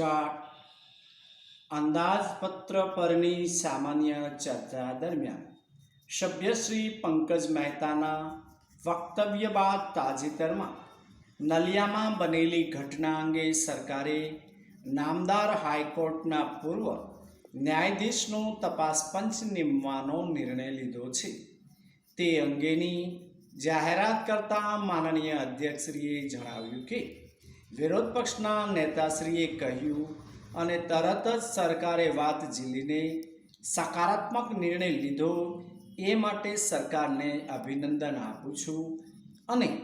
Start અંદાજપત્ર પરની સામાન્ય ચર્ચા દરમિયાન સભ્યશ્રી પંકજ મહેતાના વક્તવ્ય બાદ તાજેતરમાં નલિયામાં બનેલી ઘટના અંગે સરકારે નામદાર હાઈકોર્ટના પૂર્વ ન્યાયાધીશનો તપાસ પંચ નિમવાનો નિર્ણય લીધો છે. તે અંગેની જાહેરાત કરતા માનનીય અધ્યક્ષશ્રીએ જણાવ્યું કે વિરોધ પક્ષના નેતાશ્રીએ કહ્યું અને તરત જ સરકારે વાત ઝીલીને સકારાત્મક નિર્ણય લીધો. એ માટે સરકારને અભિનંદન આપું છું. અને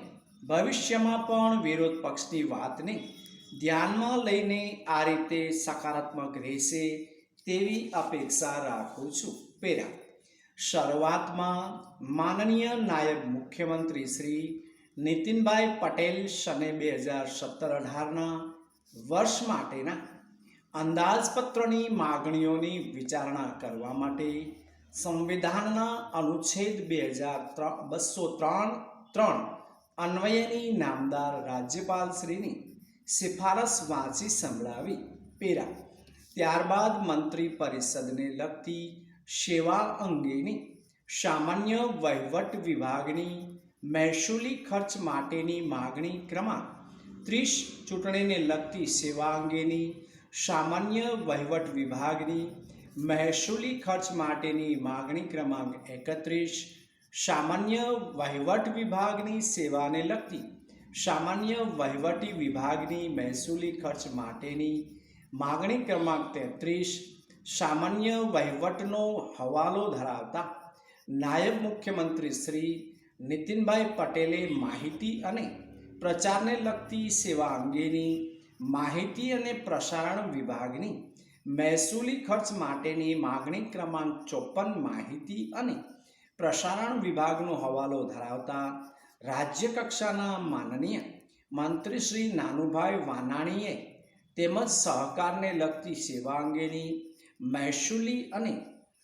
ભવિષ્યમાં પણ વિરોધ પક્ષની વાતને ધ્યાનમાં લઈને આ રીતે સકારાત્મક રહેશે તેવી અપેક્ષા રાખું છું. પેરા શરૂઆતમાં માનનીય નાયબ મુખ્યમંત્રી શ્રી નીતિનભાઈ પટેલ શને બે હજાર સત્તર અઢારના વર્ષ માટેના અંદાજપત્રની માગણીઓની વિચારણા કરવા માટે સંવિધાનના અનુચ્છેદ બે હજાર ત્રણ, બસો ત્રણ ત્રણ અન્વયની નામદાર રાજ્યપાલશ્રીની સિફારસ વાંચી સંભળાવી પેરા. ત્યારબાદ મંત્રી પરિષદને લગતી સેવા અંગેની સામાન્ય વહીવટ વિભાગની મહેસૂલી ખર્ચ માટેની માગણી ક્રમાંક ત્રીસ ચૂંટણીને લગતી સેવા અંગેની, સામાન્ય વહીવટ વિભાગની, મહેસૂલી ખર્ચ માટેની માગણી ક્રમાંક એકત્રીસ, સામાન્ય વહીવટ વિભાગની સેવાને લગતી, સામાન્ય વહીવટી વિભાગની મહેસૂલી ખર્ચ માટેની માગણી ક્રમાંક તેત્રીસ, સામાન્ય વહીવટનો હવાલો ધરાવતા નાયબ મુખ્યમંત્રી શ્રી નીતિનભાઈ પટેલે માહિતી અને પ્રચારને લગતી સેવા અંગેની માહિતી અને પ્રસારણ વિભાગની મહેસૂલી ખર્ચ માટેની માગણી ક્રમાંક ચોપન માહિતી અને પ્રસારણ વિભાગનો હવાલો ધરાવતા રાજ્ય કક્ષાના માનનીય મંત્રી શ્રી નાનુભાઈ વાનાણીએ તેમજ સહકારને લગતી સેવા અંગેની મહેસૂલી અને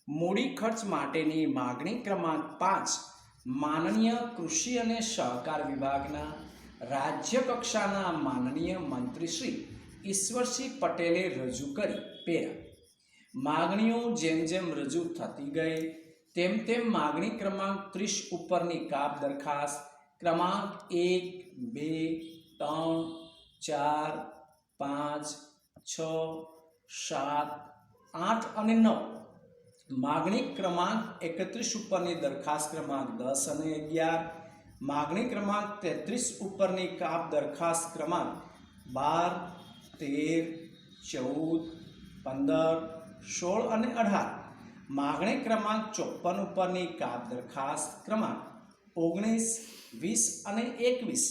મૂડી ખર્ચ માટેની માગણી ક્રમાંક પાંચ માનનીય કૃષિ અને સહકાર વિભાગના રાજ્ય કક્ષાના માનનીય મંત્રી શ્રી ઈશ્વરસિંહ પટેલે રજૂ કરી પેરા. માગણીઓ જેમ જેમ રજૂ થતી ગઈ, તેમ તેમ માગણી ક્રમાંક ત્રીસ ઉપરની કાપ દરખાસ્ત ક્રમાંક એક, બે, ત્રણ, ચાર, પાંચ, છ, સાત, આઠ અને નવ માગણી ક્રમાંક એકત્રીસ ઉપરની દરખાસ્ત ક્રમાંક દસ અને અગિયાર. માગણી ક્રમાંક તેત્રીસ ઉપરની કાપ દરખાસ્ત ક્રમાંક બાર, તેર, ચૌદ, પંદર, સોળ અને અઢાર. માગણી ક્રમાંક ચોપન ઉપરની કાપ દરખાસ્ત ક્રમાંક ઓગણીસ, વીસ અને એકવીસ.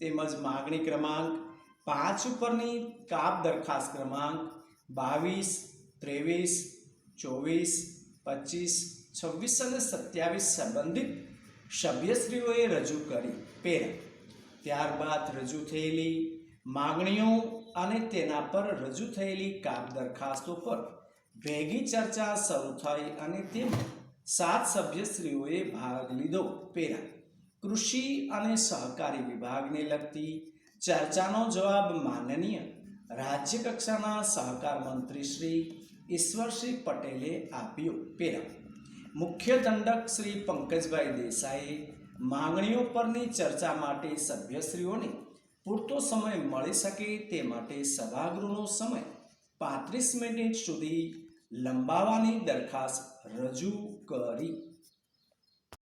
તેમજ માગણી ક્રમાંક પાંચ ઉપરની કાપ દરખાસ્ત ક્રમાંક બાવીસ, ત્રેવીસ, ચોવીસ પચીસ, છવ્વીસ અને સત્યાવીસ સંબંધિત સભ્યશ્રીઓએ રજૂ કરી પેરા ત્યારબાદ રજૂ થયેલી માગણીઓ અને તેના પર રજૂ થયેલી કામ દરખાસ્તો પર ભેગી ચર્ચા શરૂ થઈ અને તેમાં સાત સભ્યશ્રીઓએ ભાગ લીધો પેરા કૃષિ અને સહકારી વિભાગને લગતી ચર્ચાનો જવાબ માનનીય રાજ્ય કક્ષાના સહકાર મંત્રી શ્રી ઈશ્વરસિંહ પટેલે આપ્યો પેરા મુખ્ય દંડક શ્રી પંકજભાઈ દેસાઈએ માંગણીઓ પરની ચર્ચા માટે સભ્યશ્રીઓને પૂરતો સમય મળી શકે તે માટે સભાગૃહનો સમય પાંત્રીસ મિનિટ સુધી લંબાવવાની દરખાસ્ત રજૂ કરી.